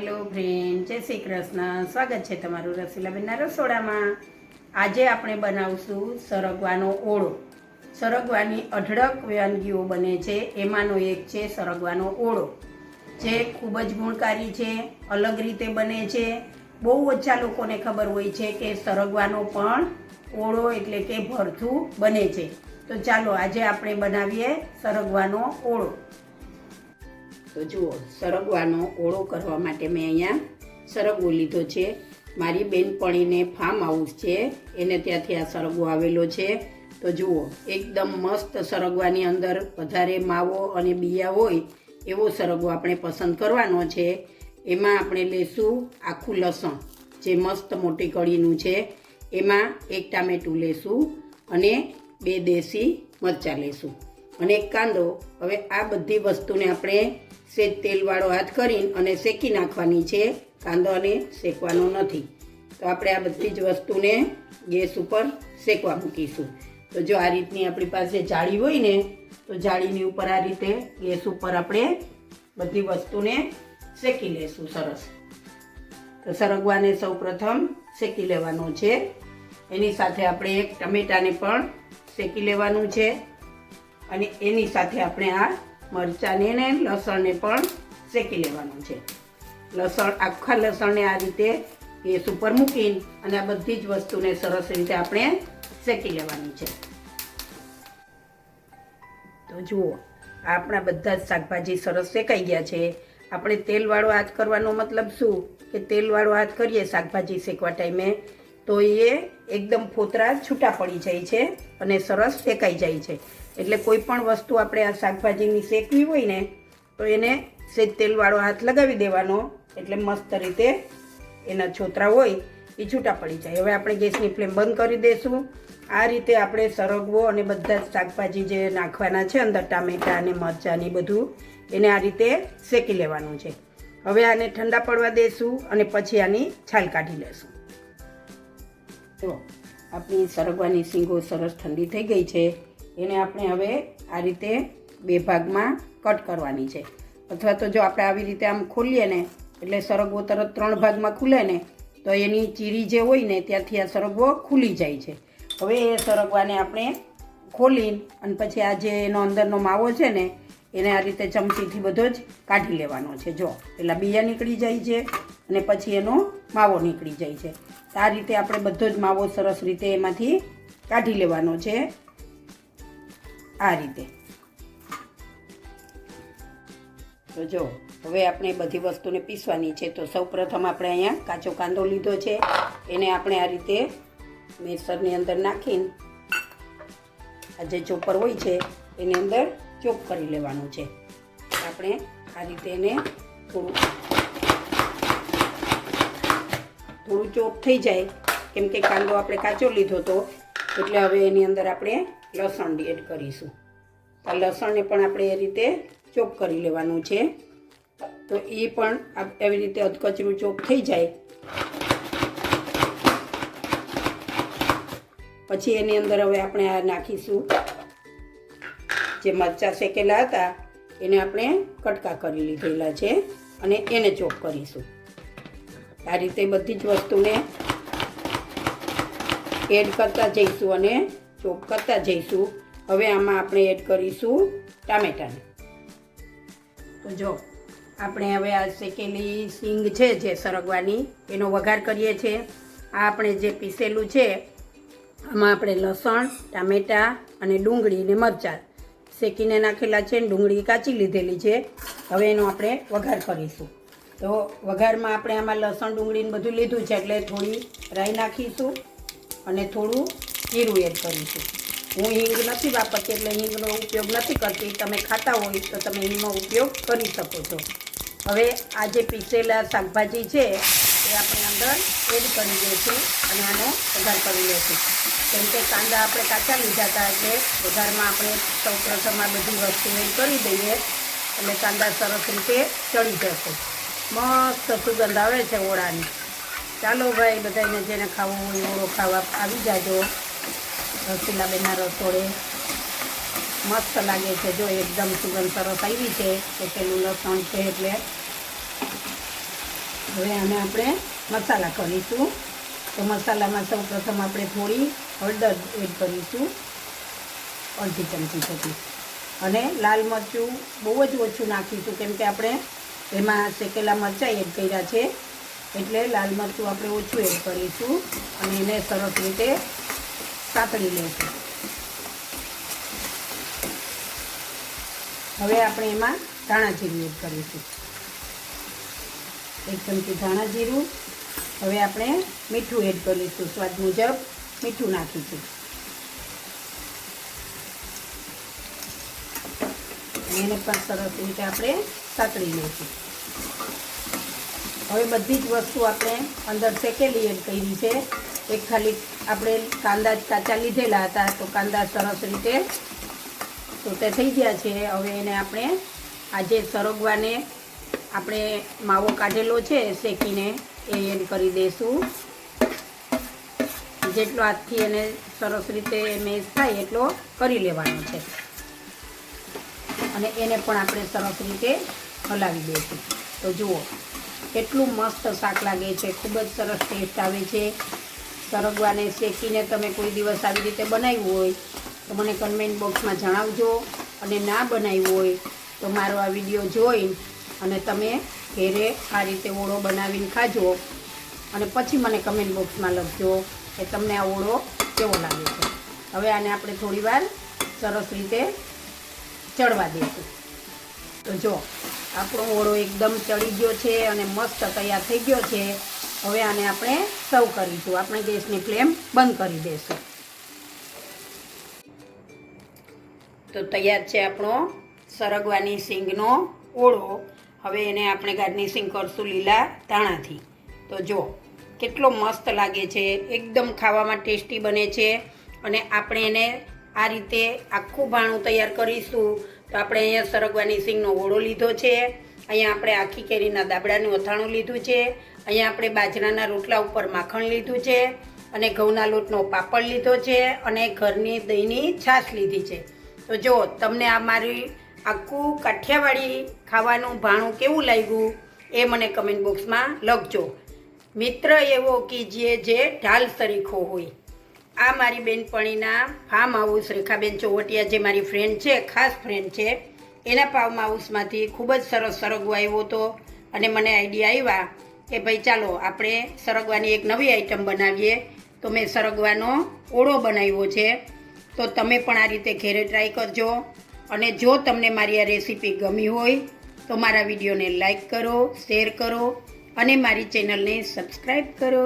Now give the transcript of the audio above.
Hello friend જય શ્રી કૃષ્ણ. સ્વાગત છે તમારું રસીલાબેનના રસોડામાં. આજે આપણે બનાવશું સરગવાનો ઓળો. સરગવાની અઢળક વાનગીઓ બને છે, એમાંનો એક છે સરગવાનો ઓળો, જે ખૂબ જ ગુણકારી છે, અલગ રીતે બને છે. બહુ ઓછા લોકોને ખબર હોય છે કે સરગવાનો પણ ઓળો એટલે કે ભરથું બને છે. તો ચાલો આજે આપણે બનાવીએ સરગવાનો ઓળો. તો જુઓ, સરગવાનો ઓળો કરવા માટે મેં અહીંયા સરગવો લીધો છે. મારી બેનપણીને ફાર્મ હાઉસ છે. એને ત્યાંથી આ સરગવો આવેલો છે. તો જુઓ, એકદમ મસ્ત સરગવાની અંદર વધારે માવો અને બિયા હોય એવો સરગવો આપણે પસંદ કરવાનો છે. એમાં આપણે લેશું આખું લસણ, જે મસ્ત મોટી કળીનું છે. એમાં એક ટામેટું લેશું અને બે દેશી મરચાં લેશું. અને એક કાંદો. હવે આ બધી વસ્તુને આપણે સેજ તેલવાળો હાથ કરીને અને શેકી નાખવાની છે. કાંદોને શેકવાનો નથી. તો આપણે આ બધી જ વસ્તુને ગેસ ઉપર શેકવા મૂકીશું. તો જો આ રીતની આપણી પાસે જાળી હોય ને, તો જાળીની ઉપર આ રીતે ગેસ ઉપર આપણે બધી વસ્તુને શેકી લેશું સરસ. તો સરગવાને સૌ પ્રથમ શેકી લેવાનો છે. એની સાથે આપણે એક ટમેટાને પણ શેકી લેવાનું છે. અને એની સાથે આપણે આ મરચાંને ને લસણને પણ શેકી લેવાનું છે. લસણ, આખા લસણને આ રીતે ગેસ ઉપર મૂકીને અને આ બધી જ વસ્તુને સરસ રીતે આપણે શેકી લેવાની છે. તો જુઓ, આપણા બધા જ શાકભાજી સરસ શેકાઈ ગયા છે. આપણે તેલવાળો હાથ કરવાનો મતલબ શું? કે તેલવાળો હાથ કરીએ શાકભાજી શેકવા ટાઈમે, તો એ એકદમ ફોતરા છૂટા પડી જાય છે અને સરસ શેકાઈ જાય છે. એટલે કોઈ પણ વસ્તુ આપણે આ શાકભાજીની શેકવી હોય ને, તો એને સેજ તેલવાળો હાથ લગાવી દેવાનો. એટલે મસ્ત રીતે એના છોતરા હોય એ છૂટા પડી જાય. હવે આપણે ગેસની ફ્લેમ બંધ કરી દઈશું આ રીતે આપણે સરગવો અને બધા જ શાકભાજી જે નાખવાના છે, અંદર ટામેટાં અને મરચાં ને બધું, એને આ રીતે શેકી લેવાનું છે. હવે આને ઠંડા પડવા દઈશું અને પછી આની છાલ કાઢી લેશું. તો આપણી સરગવાની શીંગો સરસ ઠંડી થઈ ગઈ છે. એને આપણે હવે આ રીતે બે ભાગમાં કટ કરવાની છે. અથવા તો જો આપણે આવી રીતે આમ ખોલીએ ને, એટલે સરગવો તરત ત્રણ ભાગમાં ખુલે ને, તો એની ચીરી જે હોય ને, ત્યાંથી આ સરગવો ખુલી જાય છે. હવે એ સરગવાને આપણે ખોલીને અને પછી આ જે એનો અંદરનો માવો છે ને, એને આ રીતે ચમચીથી બધો જ કાઢી લેવાનો છે. જો, પેલા બીજા નીકળી જાય છે અને પછી એનો માવો નીકળી જાય છે. આ રીતે આપણે બધો જ માવો સરસ રીતે એમાંથી કાઢી લેવાનો છે. આ રીતે. તો જો, હવે આપણે બધી વસ્તુને પીસવાની છે. તો સૌ પ્રથમ આપણે અહીંયા કાચો કાંદો લીધો છે. એને આપણે આ રીતે મેસરની અંદર નાખીને આ જે ચોપર હોય છે, એની અંદર ચોપ કરી લેવાનું છે. આપણે આ રીતે એને થોડું થોડું ચોપ થઈ જાય. કેમ કે કાંદો આપણે કાચો લીધો હતો એટલે હવે એની અંદર આપણે લસણ એડ કરીશું. આ લસણને પણ આપણે એ રીતે ચોપ કરી લેવાનું છે. તો એ પણ એવી રીતે અધકચરું ચોપ થઈ જાય. પછી એની અંદર હવે આપણે આ નાખીશું. જે મરચાં શેકેલા હતા, એને આપણે કટકા કરી લીધેલા છે અને એને ચોપ કરીશું. આ રીતે બધી જ વસ્તુને એડ કરતા જઈશું અને ચોપ કરતા જઈશું. હવે આમાં આપણે એડ કરીશું ટામેટાને. તો જો, આપણે હવે આ શેકેલી સિંગ છે જે સરગવાની, એનો વઘાર કરીએ છીએ. આ આપણે જે પીસેલું છે, આમાં આપણે લસણ, ટામેટાં અને ડુંગળી ને મરચાં શેકીને નાખેલા છે ડુંગળી કાચી લીધેલી છે. હવે એનો આપણે વઘાર કરીશું. તો વઘારમાં આપણે આમાં લસણ, ડુંગળીને બધું લીધું છે એટલે થોડી રાઈ નાખીશું અને થોડું જીરું એડ કરીશું હું હિંગ નથી વાપરતી એટલે હિંગનો ઉપયોગ નથી કરતી. તમે ખાતા હોય તો તમે હિંગનો ઉપયોગ કરી શકો છો. હવે આ જે પીસેલા શાકભાજી છે, એ આપણે અંદર એડ કરી દઈશું અને આનો વઘાર કરી લઈશું કેમ કે કાંદા આપણે કાચા લીધા હતા એટલે વઘારમાં આપણે સૌ પ્રથમ આ બધી વસ્તુ એડ કરી દઈએ એટલે કાંદા સરસ રીતે ચડી જશે. મસ્ત સુગંધ આવે છે ઓળાની. ચાલો ભાઈ, બધાને જેને ખાવું હોય ઓળો ખાવા આવી જાજો. રસીલાબેનના રસોડે મસ્ત લાગે છે. જો એકદમ સુગંધ સરસ આવી છે કે પેલું લસણ છે એટલે હવે આને આપણે મસાલા કરીશું. તો મસાલામાં સૌ પ્રથમ આપણે થોડી હળદર એડ કરીશું. અડધી ચમચી થતી અને લાલ મરચું બહુ જ ઓછું નાખીશું કેમ કે આપણે એમાં શેકેલા મરચાં એડ કર્યા છે. એટલે લાલ મરચું આપણે ઓછું એડ કરીશું અને એને સરસ રીતે સાતળી લઈશું હવે આપણે એમાં ધાણા જીરું કરીશું. એક ચમચી ધાણા હવે આપણે મીઠું એડ કરીશું. સ્વાદ મુજબ મીઠું નાખીશું. એને પણ સરસ રીતે આપણે સાતળી લઈશું. હવે બધી જ વસ્તુ આપણે અંદર શેકેલી એડ કરી છે. એક ખાલી આપણે કાંદા કાચા લીધેલા હતા તો કાંદા સરસ રીતે તો થઈ ગયા છે. હવે એને આપણે આજે સરગવાને આપણે માવો કાઢેલો છે, શેકીને એ એડ કરી દઈશું જેટલો હાથથી એને સરસ રીતે મેશ થાય એટલો કરી લેવાનો છે. અને એને પણ આપણે સરસ રીતે હલાવી દઈશું તો જુઓ, કેટલું મસ્ત શાક લાગે છે, ખૂબ જ સરસ ટેસ્ટ આવે છે. સરગવાને શેકીને તમે કોઈ દિવસ આવી રીતે બનાવ્યું હોય, તો મને કમેન્ટ બોક્સમાં જણાવજો. અને ના બનાવ્યું હોય, તો મારો આ વીડિયો જોઈ અને તમે ઘેરે આ રીતે ઓળો બનાવીને ખાજો. અને પછી મને કમેન્ટ બોક્સમાં લખજો કે તમને આ ઓળો કેવો લાગે છે. હવે આને આપણે થોડીવાર સરસ રીતે ચડવા દઈશું તો જો, આપણો ઓળો એકદમ ચડી ગયો છે અને મસ્ત તૈયાર થઈ ગયો છે. હવે આને આપણે સર્વ કરીશું. આપણે ગેસની ફ્લેમ બંધ કરી દઈશું. તો તૈયાર છે આપણો સરગવાની સિંગનો ઓળો. હવે એને આપણે ગાર્નિશિંગ કરશું લીલા ધાણાથી. તો જો, કેટલો મસ્ત લાગે છે. એકદમ ખાવામાં ટેસ્ટી બને છે. અને આપણે એને આ રીતે આખું ભાણું તૈયાર કરીશું. તો આપણે અહીંયા સરગવાની સિંગનો ઓળો લીધો છે. અહીંયા આપણે આખી કેરીના દાબડાનું અથાણું લીધું છે. અહીંયા આપણે બાજરાના રોટલા ઉપર માખણ લીધું છે અને ઘઉંના લોટનો પાપડ લીધો છે અને ઘરની દહીંની છાશ લીધી છે. તો જો તમને આ મારી આખું કાઠિયાવાડી ખાવાનું ભાણું કેવું લાગ્યું એ મને કમેન્ટ બોક્સમાં લખજો. મિત્ર એવો કીજીએ જે ઢાલ સરીખો હોય. આ મારી બેનપણીના ફાર્મ હાઉસ રેખાબેન ચોવટિયા જે મારી ફ્રેન્ડ છે, ખાસ ફ્રેન્ડ છે, એના ફાર્મ હાઉસમાંથી ખૂબ જ સરસ સરગવો આવ્યો હતો અને મને આઈડિયા આવ્યા કે ભાઈ ચાલો, આપણે સરગવાની એક નવી આઈટમ બનાવીએ. તો મેં સરગવાનો ઓળો બનાવ્યો છે. તો તમે પણ આ રીતે ઘેરે ટ્રાય કરજો. અને જો તમને મારી આ રેસીપી ગમી હોય, તો મારા વિડીયોને લાઈક કરો શેર કરો, અને મારી ચેનલને સબસ્ક્રાઈબ કરો.